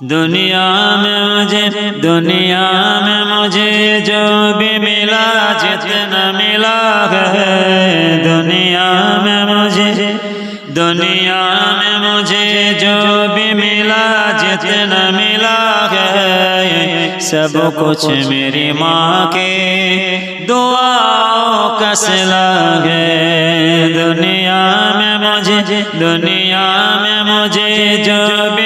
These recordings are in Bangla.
دنیا میں مجھے، دنیا میں مجھے جو بھی ملا، جتنا ملا ہے۔ دنیا میں مجھے، دنیا میں مجھے جو بھی ملا، جتنا ملا ہے۔ سب کچھ میری ماں کے دعا کس لگ دنیا میں مجھے، دنیا میں مجھے جو بھی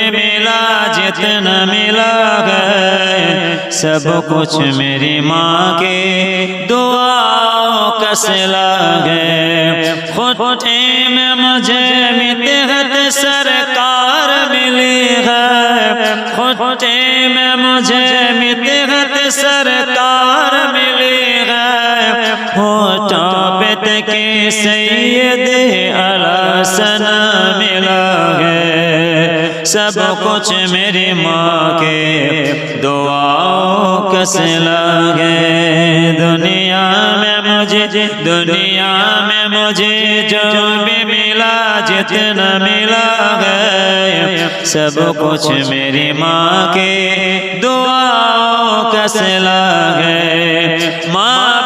جتنا ملا گئے سب کچھ میری ماں کے دعا کس سلا ہے۔ خوٹے میں مجھے متحد سرکار ملی ہے۔ خوٹے میں مجھے متحد سرکار ملی ہے۔ ہوٹوں پہ کے سید علیہ السلام سب کچھ میری ماں کے دعاؤں کس لگے دنیا میں مجھے، دنیا میں مجھے جو بھی ملا، جتنا ملا گئے۔ سب کچھ میری ماں کے دعاؤں کس لگے ماں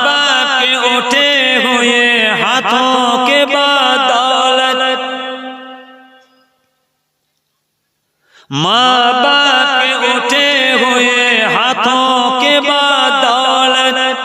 माँ बाप के उठे हुए हाथों के बाद दौलत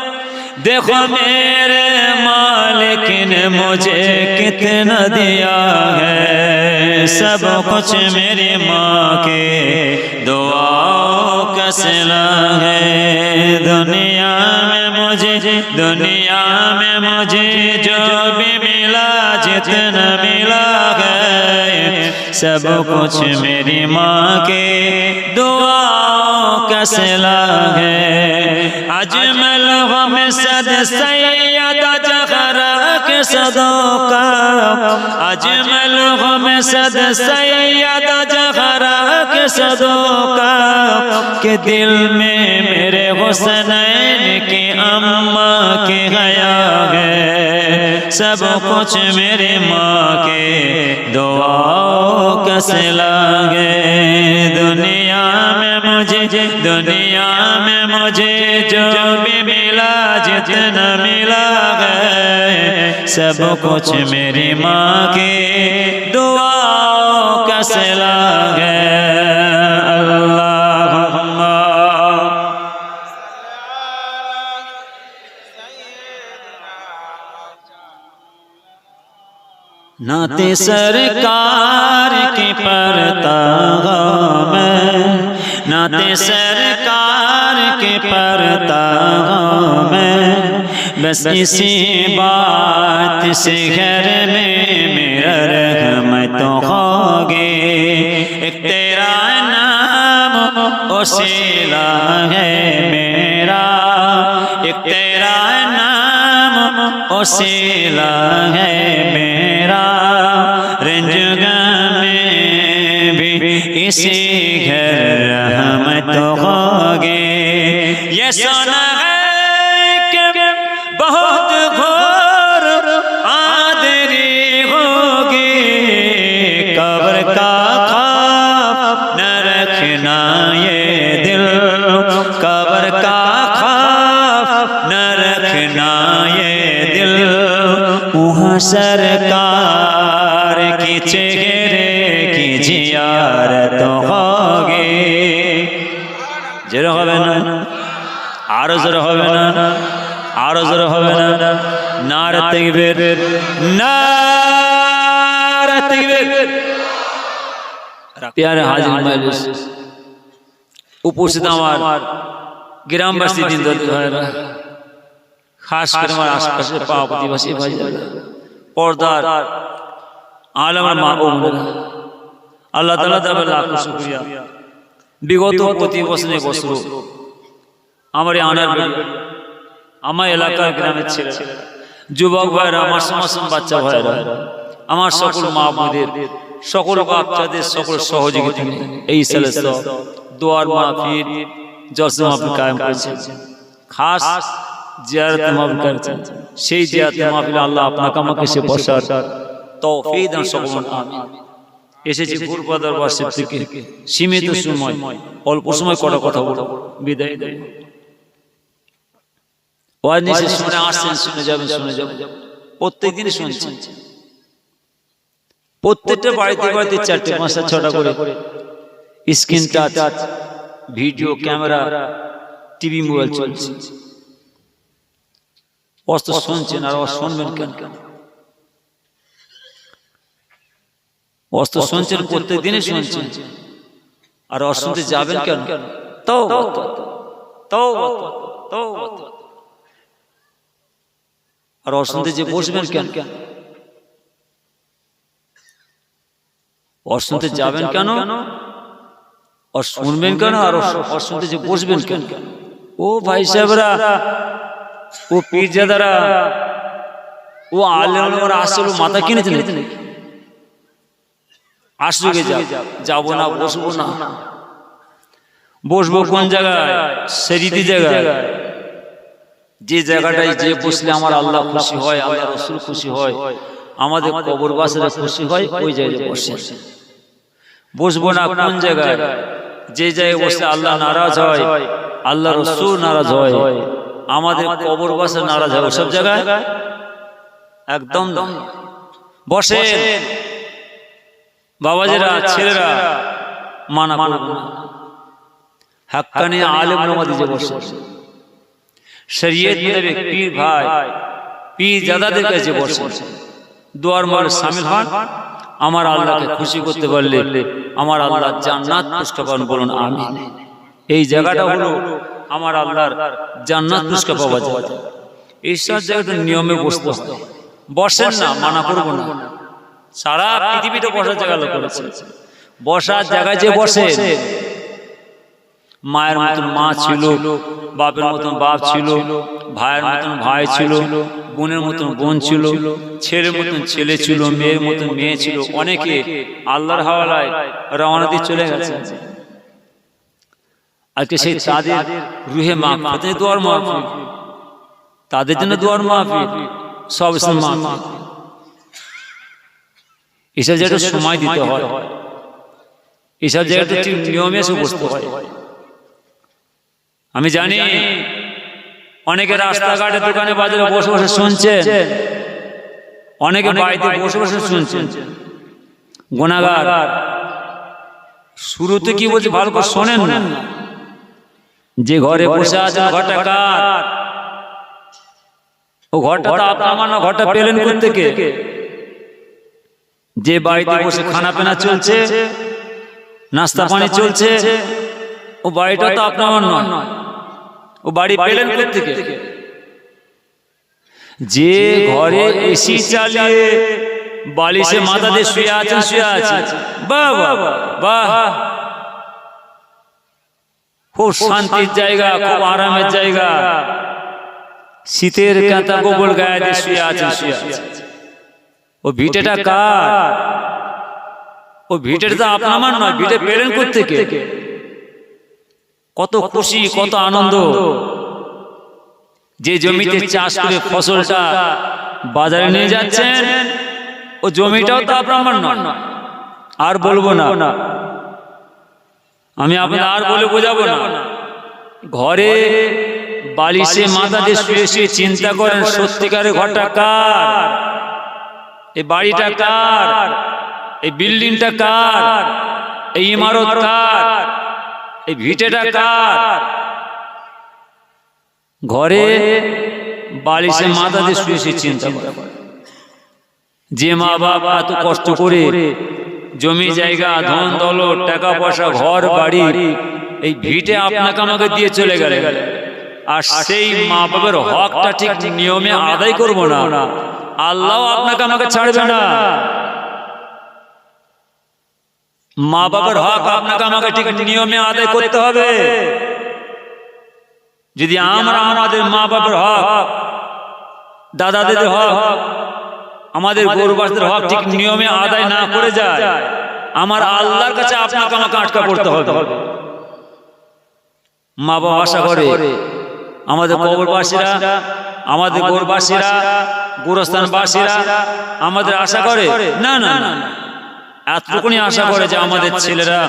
देखो मेरे मालिक ने मुझे कितना दिया है सब कुछ मेरी माँ के दुआओं का सिला है दुनिया में मुझे दुनिया में मुझे जो भी मिला जितना मिला سب کچھ میری ماں کے دعا کا سلا ہے۔ اجمل غم صد سیدہ کے صدوں کا۔ اجمل غم صد سیدہ جغرق صدوں کا کہ دل میں میرے حسنین کی اماں کے گیا ہے۔ سب کچھ میرے ماں کے دعاوں کا سلا گئے دنیا میں مجھے، دنیا میں مجھے جو بھی ملا، جتنا ملا گئے سب کچھ میری ماں کے دعا نعت سرکار کی پڑھتا ہوں میں۔ نعت سرکار کی پڑھتا ہوں میں۔ بس اسی بات سے گھر میں میرا رحمت ہوگے۔ ایک تیرا نام وسیلہ ہے میرا۔ ایک تیرا نام وسیلہ ہے میرا۔ में भी इसी घर रहमत होगे ये सोना নারে তেগবের নারে প্যারে হাজির উপস্থিত আমার গ্রামবাসী দিন ভাইরা খাস করে আমার আশপাশে পাওয়া প্রতিবাসী ভাই পর্দার আলমের মা ও বোনেরা। আল্লাহ লাখো শুক্রিয়া। বিগত প্রতি বছরে বছর আমার এই আনার আমার এলাকার গ্রামের ছেলে যুবক ভাইরা, আমার সমাসম বাচ্চা ভাইরা, আমার সকল মা বোনদের সকল বাচ্চাদের সকল সহযোগিতা নিয়ে এই সেলেস্ত দোয়ার মাহফিল জলসা মাহফিল কায়েম করেছেন খাস জিয়ারত মাহফিল করেছেন সেই জিয়ারত মাহফিল আল্লাহ আপনাকে আমাকে সে বসার তৌফিক দান সকল আমিন। এসেছি গুরুপাদার বাসের থেকে সীমিত সময়, অল্প সময় কটা কথা বলব। বিদায় দেয় ওয়াজ নিচে শুনে আসছেন শুনে যাবেন শুনে যাবেন। প্রত্যেক দিন শুনছেন প্রত্যেকটা বাড়িতে বাড়িতে চারটে পাঁচটা ছটা করে screen touch video camera TV mobile চলছে। অস্ত শুনছেন আর শুনবেন কেন? কেন অস্ত শুনছেন প্রত্যেক দিনই শুনছেন। আর অশুনতে যাবেন কেন? তাও তাও তাও আর অশুনতে যে বসবেন কেন? কেন? অশুনতে যাবেন কেন? আর শুনবেন কেন? আর অশুনতে যে বসবেন কেন? ও ভাই সাহেবরা ও পীরজাদারা ও আলেমরা আসলে মাথা কিনেছে নাকি? আসলে যাব না বসবো না। বসবো কোন জায়গায়? সেরিতি জায়গায়। যে জায়গাটায় যে বসলে আমার আল্লাহ খুশি হয় আল্লাহ রসুল খুশি হয় আমাদের কবরবাসীরা খুশি হয় ওই জায়গায় বসে। বসবো না কোন জায়গায়? যে জায়গায় বসলে আল্লাহ নারাজ হয় আল্লাহ রসুল নারাজ হয়। আমাদের কবরবাসী নারাজ হয় ওসব জায়গায়? একদম বসে বাবাজিরা ছেলেরা মানা করব না। হাক্কানি আলেম নামাজি যে বসে। শরীয়ত মোতাবেক পীর ভাই পীর জাদাদের কাছে বসে। দুয়ার মার শামিল হন। আমার আল্লাহকে খুশি করতে পারলে আমার আল্লাহ জান্নাত পুষ্করণ বলুন আমি এই জায়গাটা হলো আমার আল্লাহর জান্নাত পুষ্কর পাওয়া যায়। সব জায়গাটা নিয়মে বসতে। বসেন না মানা করব না। সারা পৃথিবীতে বসার জায়গা লোক করেছে। বসার জায়গায় যে বসে মায়ের মতন মা ছিল বাপের মতন বাপ ছিল ভাইয়ের মতন ভাই ছিল বোনের মতন বোন ছিল ছেলের মতন ছেলে ছিল মেয়ের মতন মেয়ে ছিল অনেকে আল্লাহর হাওয়ালায় রওনা দিয়ে চলে গেছে। আজকে সেই তাদের রুহে মা তাদের দোয়ার মাহফিল তাদের জন্য দোয়ার মাহফিল সব মাহফিল এসব জায়গাটা সময় দিতে হয়। এসব জায়গাটা ঠিক নিয়মে এসে বসতে হয়। আমি জানি অনেকে রাস্তাঘাটে দোকানে বাজারে বসে বসে শুনছেন। অনেকে বাড়িতে বসে বসে শুনছেন। গুণাগার। শুরুতে কি বলছে ভালো করে শোনেন না। যে ঘরে বসে আছেন ঘরটা কার? ও ঘরটা তো আপনার না ঘরটা পেলেন থেকে যে বাড়িতে বসে খানা পেনা চলছে নাস্তা পানি চলছে ও বাড়িটা তো আপনার নয়। ও বাড়ি পেলেন থেকে যে ঘরে এসি চালিয়ে বালিশে মাথা দিয়ে শুয়ে আছেন শুয়ে আছে। বাহ বাহ খুব শান্তির জায়গা খুব আরামের জায়গা। শীতের কাঁথা গোবল গায়ে দিয়ে শুয়ে আছেন শুয়ে আছে ও ভিটেটা কার? ও ভিটেটা তো আপনার নয় ভিটে পেলেন থেকে কত খুশি কত আনন্দ। যে জমিতে চাষ করে ফসলটা বাজারে নিয়ে যাচ্ছেন ও জমিটাও তো আপনার নয়। আর বলব না। আমি আপনার আর বলে বোঝাবো না। ঘরে বালিশে মাথা দিয়ে শুয়ে শুয়ে চিন্তা করেন সত্যিকারের ঘরটা কার? এই বাড়িটা কার? এই বিল্ডিংটা কার? এই ইমারত কার? এই ভিটেটা কার ঘরে বালিশে মাথা দিয়ে শুয়ে শুয়ে চিন্তা করে। যে মা বাবা এত কষ্ট করে জমি জায়গা ধন দৌলত টাকা পয়সা ঘর বাড়ি এই ভিটে আপনাকে আমাকে দিয়ে চলে গেলে আর সেই মা বাবার হকটা ঠিক নিয়মে আদায় করব না। আল্লাহ আপনাকে আমাকে ছাড়বে না। মা বাবার হক আপনাকে আমাকে ঠিক নিয়মে আদায় করতে হবে। যদি আমরা আমাদের মা বাবার হক দাদা দিদির হক আমাদের গরুবাসদের হক ঠিক নিয়মে আদায় না করে যায় আমার আল্লাহর কাছে আপনাকে আমাকে আটকা পড়তে হবে। মা বাবা আশা করে আমাদের কবরবাসীরা আমাদের গোরবাসীরা গোরস্থানবাসীরা আমাদের আশা করে না না না এতটুকুনি আশা করে যে আমাদের ছেলেরা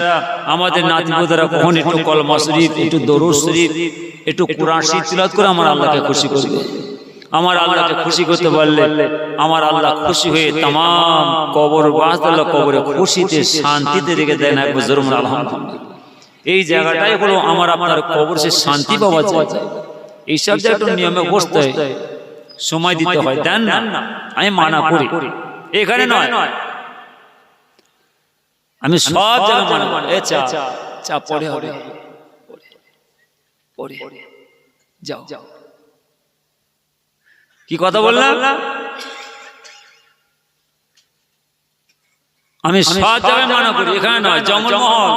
আমাদের নাতিপুতেরা কখন একটু কলমা শরীফ একটু দরুদ শরীফ একটু কোরআন শরীফ করে আমার আল্লাহকে খুশি করবে। আমার আল্লাহকে খুশি করতে পারলে আমার আল্লাহ খুশি হয়ে তাম কবর বাসদাল্লাহ কবরে খুশিতে শান্তিতে রেখে দেন একবার জরুম আলহামদুলিল্লাহ। এই জায়গাটাই হলো আমার আপনার কবর সে শান্তি পাওয়া যায়। এইসব যে একটু নিয়মে বসতে হয় সময় দিতে হয়। দেন না। আমি মানা করি। এখানে নয় আমি সব মানা চা চা পরে হবে। পরে যাও। যাও। কি কথা বললাম? আমি সব জায়গায় মানা করি। এখানে নয় জঙ্গলমহল।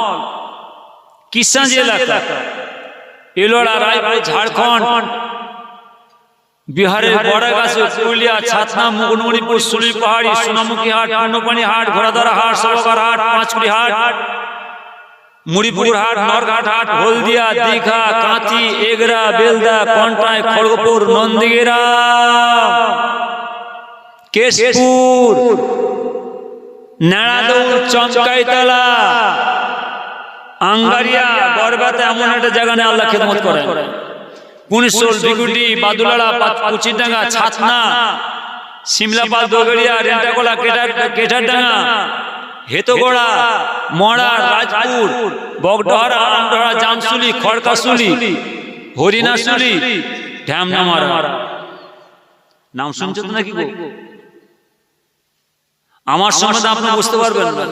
কিষানজি এলাকা এলোড়া রায়পুর ঝাড়খণ্ড। বিহারের বড়াগাছি পুরুলিয়া ছাতনা মুকুটমণিপুর সুলি পাহাড়ি সোনামুখী হাট পূর্ণপানি হাট ঘোড়াধারা হাট সরকার হাট পাঁচকুড়ি হাট মুড়িপুর হাট নরঘাট হাট হলদিয়া দীঘা কাঁচি এগরা বেলদা কন্টাই খড়গপুর নন্দীগিরা কেশপুর। নাড়াদৌড় চমকাইতলা। আঙ্গারিয়া বরবাতে এমন একটা জায়গা নেই আল্লাহ খেদমত করেন। পুনিশোল বিগুটি বাদুলাড়া কুচিডাঙ্গা ছাতনা সিমলাপাল দোগড়িয়া রেন্টাকোলা কেটার কেটারডাঙ্গা হেতগোড়া মড়া রাজপুর বগডহরা আরামডহরা জামসুলি খড়কাসুলি হরিণাসুলি ঢ্যামনামারা। নাম শুনছো তো নাকি আমার সম্বন্ধে আপনি বুঝতে পারবেন না।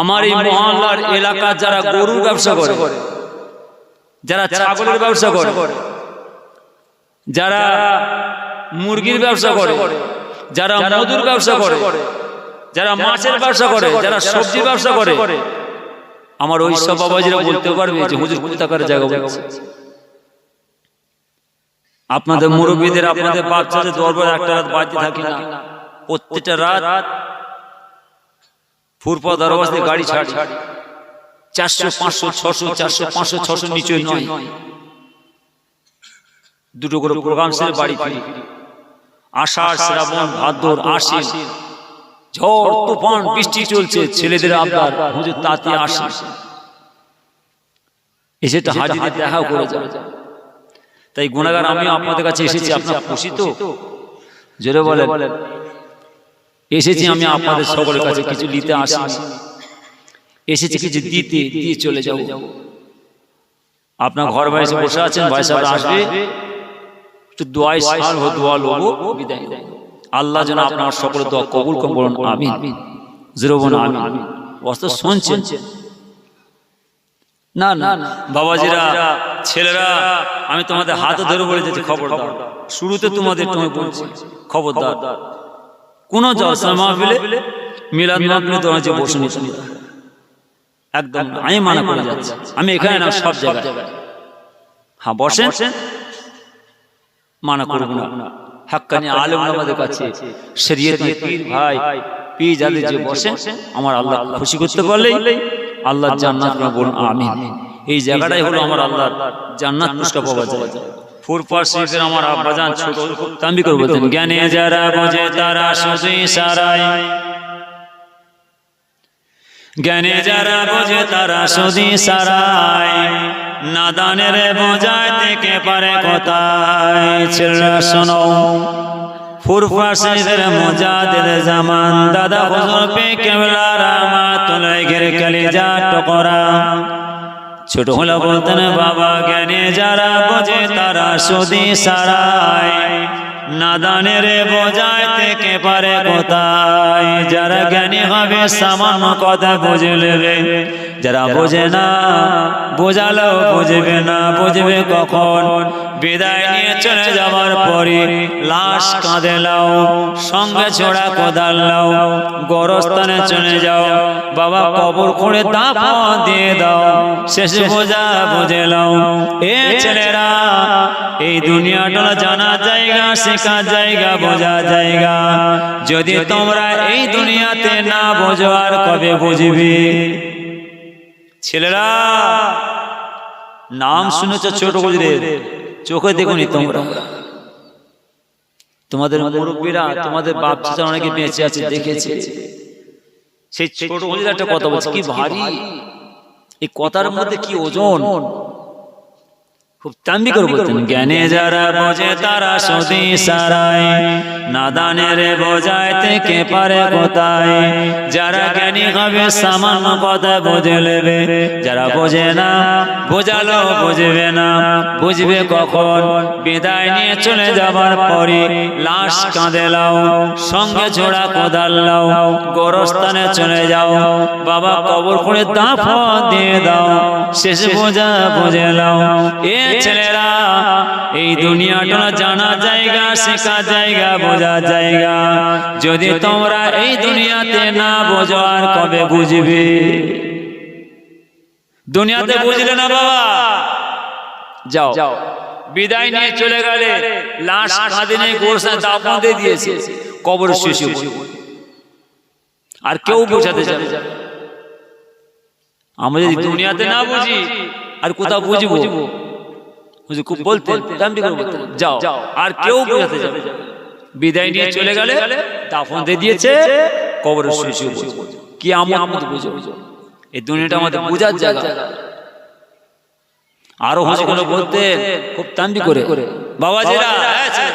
আমার এই মহল্লার এলাকার যারা গরুর ব্যবসা করে যারা ছাগলের ব্যবসা করে যারা মুরগির ব্যবসা করে যারা মধুর ব্যবসা করে যারা মাছের ব্যবসা করে যারা সবজি ব্যবসা করে। আমার ওই সব বাবাজিরা বলতে পারবে যে হুজুর কোথাকার জায়গা বলছে? আপনাদের মুরব্বীদের আপনাদের বাচ্চাদের দরবার একটা রাত বাড়িতে থাকে না। প্রত্যেকটা রাত ফুরপা দরবাজ দিয়ে গাড়ি ছাড়ি। চারশো পাঁচশো ছশো চারশো পাঁচশো ছশো নিচে নয়। দুটো করে প্রোগ্রাম সেরে বাড়ি ফিরি। আষাঢ় শ্রাবণ ভাদ্র আশ্বিন। ঝড় তুফান বৃষ্টি চলছে ছেলেদের আবদার হুজুর তাতে আসে। এসে তো হাজিদের দেখা করে যাবে তাই গুণাগার আমি আপনাদের কাছে এসেছি আপনার খুশি তো? জোরে বলেন। এসেছি আমি আপনাদের সকলের কাছে কিছু নিতে আসি এসেছি কিছু দিতে দিয়ে চলে যাব। আপনার ঘর বাড়িতে বসে আছেন আসবে। দোয়াই সাল হো দোয়া লোবো। বিদায় আল্লাহ যেন আপনার সকল দোয়া কবুল কম বলুন আমিন। জিরো বোন আমিন। অস্ত শুনছেন? না না। বাবাজিরা ছেলেরা আমি তোমাদের হাতে ধরে বলে দিচ্ছি খবর শুরুতে তোমাদের তুমি বলছি খবরদার। কোন জলসা মাহফিলে মিলাদ মাহফিলে তোমার যে বসে নিতে একদম আমি মানা করে যাচ্ছি। আমি এখানে না সব জায়গায়। হ্যাঁ বসেন। মানা করব না। হাক্কানি আলেম আমাদের কাছে। শরীয়ত পীর ভাই পীর যাদের যে আমার আল্লাহ খুশি করতে পারলেই আল্লাহ জান্নাত বলুন আমিন। এই জায়গাটাই হলো আমার আল্লাহ জান্নাত পুরস্কার পাওয়া যায় ফুরপার শরীফের আমার আব্বাজান ছোট। তাম্বি করে বলতেন জ্ঞানে যারা বোঝে তারা শুধুই সারাই। জ্ঞানে যারা বোঝে তারা শুধু সারাই। নাদানের বোঝায় থেকে পারে কোথায়। ছেলেরা শোনো ফুরফা শরীফের মোজাদের জামান। দাদা হুজুর পে কেবলা রামা তোলাই ঘের কালিজা টকরা। ছোট হলে বলতেন, বাবা, জ্ঞানে যারা বোঝে তারা সুদি সারায় নাদানের বোঝায় থেকে পারে কোথায়? যারা জ্ঞানী হবে, সামান্য কথা বুঝে নেবে। যারা বোঝে না বোঝালেও বুঝবে না, বুঝবে কখন? বিদায় নিয়ে চলে যাওয়ার পরে লাশ কাঁদে লাও সঙ্গে ছোড়া কোদাল লাও গরস্থানে চলে যাও। বাবা কবর করে দাপ দিয়ে দাও, শেষ বোঝা বুঝে লাও এ ছেলেরা, এই দুনিয়াটা জানা জায়গা শেখা জায়গা বোঝা জায়গা। যদি তোমরা এই দুনিয়াতে না বোঝো আর কবে বুঝবে? ছেলেরা নাম শুনেছ ছোট গুজরের চোখে দেখুনি তোমরা? তোমাদের মুরব্বীরা তোমাদের বাপ চাচা অনেকে বেঁচে আছে দেখেছে? সেই ছোট হুজুর একটা কথা বলছে কি ভারী? এই কথার মধ্যে কি ওজন? খুব তাম্বি করে বলতেন জ্ঞানে যারা বোঝে তারা সদি সারায় নাদানের বোঝায় থেকে পারে কোথায়। যারা জ্ঞানী হবে সামান্য কথা বুঝে নেবে। যারা বোঝে না বোঝালো বুঝবে না। বুঝবে কখন? বিদায় নিয়ে চলে যাবার পরে লাশ কাঁদে লাও সঙ্গে ছোড়া কোদাল লাও গোরস্থানে চলে যাও। বাবা কবর করে দাফন দিয়ে দাও। শেষ বোঝা বুঝে লাও এ ছেলেরা এই দুনিয়াটা জানা জায়গা শেখা জায়গা বোঝা জায়গা। যদি তোমরা এই দুনিয়াতে না বোঝো আর কবে বুঝবে? দুনিয়াতে বুঝলে না বাবা? যাও। বিদায় নিয়ে চলে গেলে লাশ কাঁদিনে গোরসা দাফন দিয়ে দিয়েছে। কবর শেষে আর কেউ বোঝাতে যাবে আমরা যদি দুনিয়াতে না বুঝি আর কোথাও বুঝব? হুজুর খুব বলতেন করে বলতেন যাও আর কেউ বোঝাতে যাবে বিদায় নিয়ে চলে গেলে দাফন দিয়ে দিয়েছে কবর শুয়ে কি আমার মতো বুঝব এই দুনিয়াটা আমাদের বোঝার জায়গা। আরও হুজুর বলতেন খুব তাম্বি করে। বাবাজিরা হ্যাঁ, ছেলে।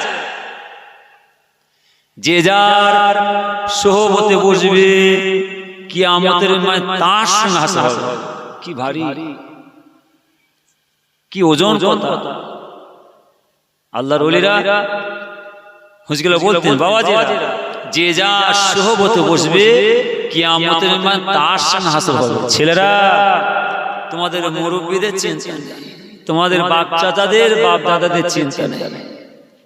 যে যার সহবতে বসবে কি আমাদের তার সঙ্গে হাসা হবে। কি ভারী। কি ওজন কথা? আল্লাহর ওলিরা হুজগুলো বলতেন যে যা সহবতে বসবে কি আমাদের তার সঙ্গে হবে। ছেলেরা তোমাদের মুরব্বীদের চিন্তা। তোমাদের বাপ চাচাদের বাপ দাদাদের চিন্তা নেই।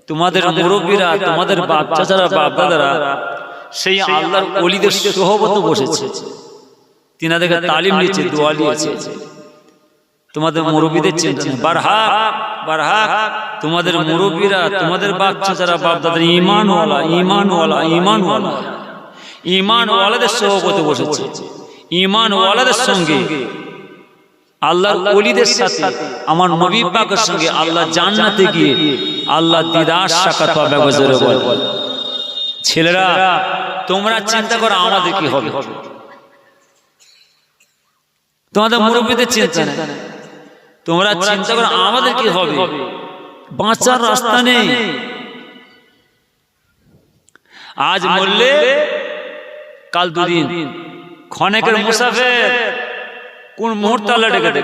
তোমাদের মুরব্বীরা তোমাদের বাপ চাচারা বাপ দাদারা সেই আল্লাহর অলিদের সহবত বসেছে। তিনাদেরকে তালিম নিচ্ছে দোয়া নিয়েছে তোমাদের মুরব্বীদের চিন্তা নেই। বারহাক বারহাক তোমাদের মুরব্বীরা তোমাদের বাপ চাচারা বাপ দাদারা ইমানওয়ালা ইমানওয়ালা ইমানওয়ালা ইমানওয়ালাদের সহবতে বসেছে। ইমানওয়ালাদের সঙ্গে আল্লাহর ওলিদের সাথে আমার নবী পাকের সঙ্গে আল্লাহ জান্নাতে গিয়ে আল্লাহ দিদার সাক্ষাৎ পাবে বল। ছেলেরা তোমরা চিন্তা করো আমাদের কি হবে। তোমাদের মুরব্বীদের চিন্তা নেই। তোমরা চিন্তা করো আমাদের কি হবে? বাঁচার রাস্তা নেই। আজ মরলে কাল দুদিন। ক্ষণেকের মুসাফের। কোন মুহূর্তে আল্লাহ ডেকে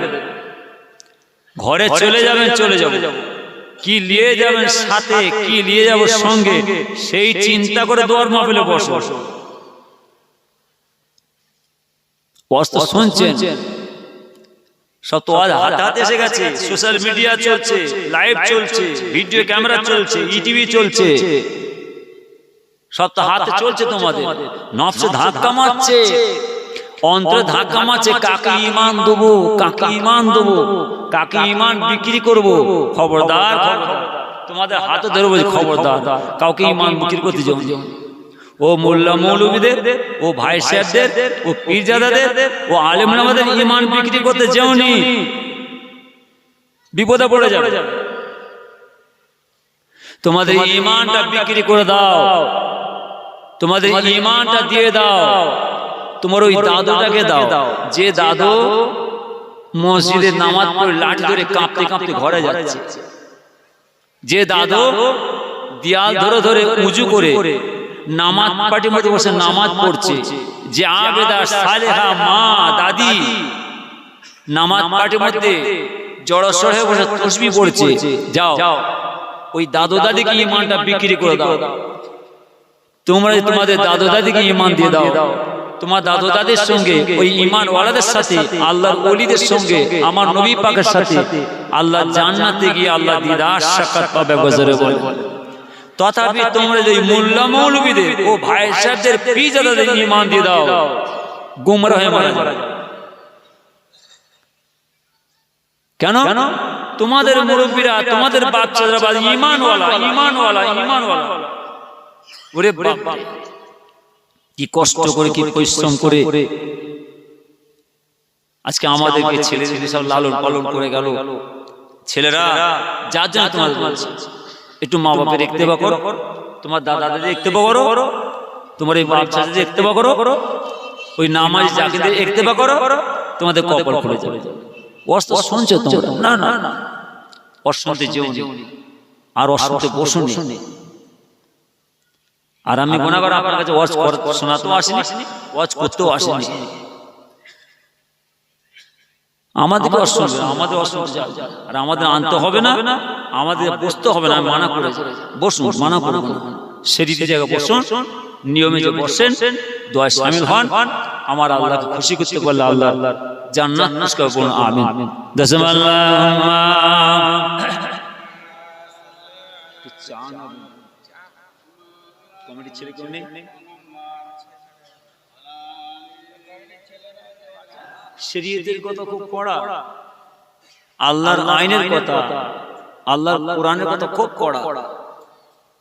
ঘরে চলে যাবেন চলে যাব। কি নিয়ে যাবেন সাথে? কি নিয়ে যাব সঙ্গে? সেই চিন্তা করে দোয়ার মাহফিলে বসো। বস্ত শুনছেন সব তো আজ হাতে হাতে এসে গেছে। সোশ্যাল মিডিয়া চলছে। লাইভ চলছে। ভিডিও ক্যামেরা চলছে। ইটিভি চলছে। সব তো হাতে চলছে তোমাদের। নফসে ধাক্কা মারছে। অন্তরে ধাক্কা মারছে। কাকে ইমান দেবো? কাকে ইমান দেবো? কাকে ইমান বিক্রি করব? খবরদার খবরদার। তোমাদের হাতে ধরবো খবরদার। কাউকে ইমান বিক্রি করতে যাও ও মোল্লা মৌলবীদের ও ভাই সাহেবদের ও পীরজাদাদের ও আলেম আমাদের ইমান বিক্রি করতে যাওনি। বিপদে পড়ে যাবে। তোমাদের ইমানটা বিক্রি করে দাও। তোমাদের ইমানটা দিয়ে দাও। তোমার ওই দাদুটাকে দাও। যে দাদু মসজিদে নামাজ পড়ে লাঠি ধরে কাঁপতে কাঁপতে ঘরে যাচ্ছে। যে দাদু দিয়াল ধরে ধরে উঁচু করে নামাজ মধ্যে বসে নামাজ পড়ছে। যে আবেদা সালেহা মা দাদি। নামাজ মধ্যে জড়সড় হয়ে বসে তসবি পড়ছে। যাও। ওই দাদু দাদিকে ইমানটা বিক্রি করে দাও। তোমরা তোমাদের দাদু দাদিকে ইমান দিয়ে দাও। তোমার দাদু দাদির সঙ্গে ওই ইমান ওয়ালাদের সাথে আল্লাহর ওলিদের সঙ্গে আমার নবী পাকের সাথে আল্লাহ জান্নাতে গিয়ে আল্লাহ দিদার সাক্ষাৎ পাবে গজরে বলে। তথাপি তোমরা যদি মোল্লা মৌলবীদের ও ভাই সাহেবদের পিজাদাদের ইমান দিয়ে দাও। গুমরা হয়ে মারা যাবে কেন? তোমাদের মুরব্বীরা তোমাদের বাচ্চারা বা ইমানওয়ালা ইমানওয়ালা ইমানওয়ালা ওরে বাবা কি কষ্ট করে কি পরিশ্রম করে। আজকে আমাদেরকে ছেলেদের সব লালন পালন করে গেল। ছেলেরা যার জন্য তোমাদের বলছি? একটু মা বাপের দেখতে বা করো। তোমার দাদা দাদি দেখতে বা করো। তোমার এই বাচ্চা দেখতে বা করো। ওই নামাজ যাকে একতেবা করো তোমাদের কপাল খুলে যাবে। অস্ত শুনছো তোমরা? না না না অশুনতে যেও আর অশুনতে বসুন। আর আমি গোনা করে আপনার কাছে ওয়াজ শোনাতেও আসিনি। ওয়াজ করতেও আসিনি। আমাদেরকে অশুনবে আমাদের অশুনবে আর আমাদের আনতে হবে না আমাদের বসতে হবে না মানা করে বসুন মানা না সেদিকে জায়গায় বসুন নিয়মে যে বসেন দোয়া সামিল হন আমার আল্লাহকে খুশি করতে পারলে আল্লাহ জান্নাত পুরস্কার করুন আমিন। দশম কমেডি ছেলে কেউ নেই? শরীয়তের কথা খুব পড়া। আল্লাহর আইনের কথা আল্লাহর কোরআনের কথা খুব পড়া।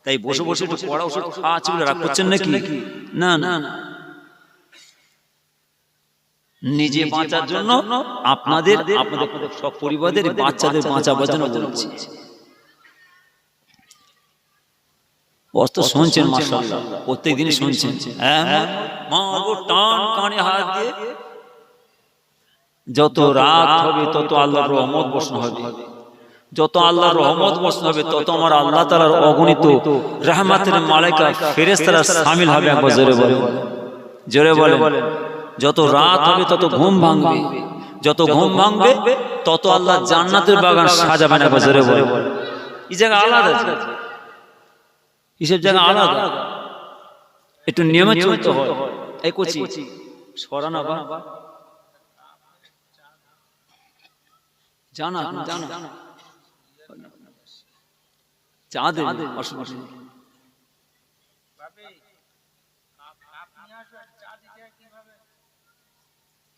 তাই বসে বসে একটু পড়া ওষুধ খাওয়া রাগ করছেন নাকি? না না। নিজে বাঁচার জন্য আপনাদের আপনাদের সব পরিবারের বাচ্চাদের বাঁচাবার জন্য বলছি। অস্ত শুনছেন মাসাল্লাহ প্রত্যেক দিনই শুনছেন। হ্যাঁ মা টান কানে হাত দিয়ে যত রাত হবে তত আল্লাহর রহমত বর্ষণ হবে। যত আল্লাহর রহমত বর্ষণ হবে তত আমার আল্লাহ তাআলার অগণিত রহমতের মালাইকা ফেরেশতারা শামিল হবে একবার জোরে বলে জোরে বলে যত রাত হবে তত ঘুম ভাঙবে। যত ঘুম ভাঙবে তত আল্লাহ জান্নাতের বাগান সাজাবেন একবার জোরে বলে এই জায়গা আলাদা হিসেব জায়গা আলাদা। একটু নিয়মে চলতে হয়। এই কচি। সরানা বা? জানা জানা অসুবিধা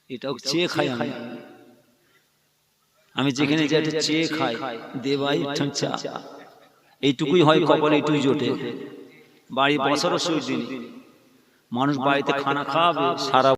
এটাও চেয়ে খাই আমি। আমি। যেখানে যাই চেয়ে খাই। দেবাই চা এইটুকুই হয় কপালে এইটুকুই জোটে। বাড়ি সুযোগ দিন। মানুষ বাড়িতে খানা খাবে সারা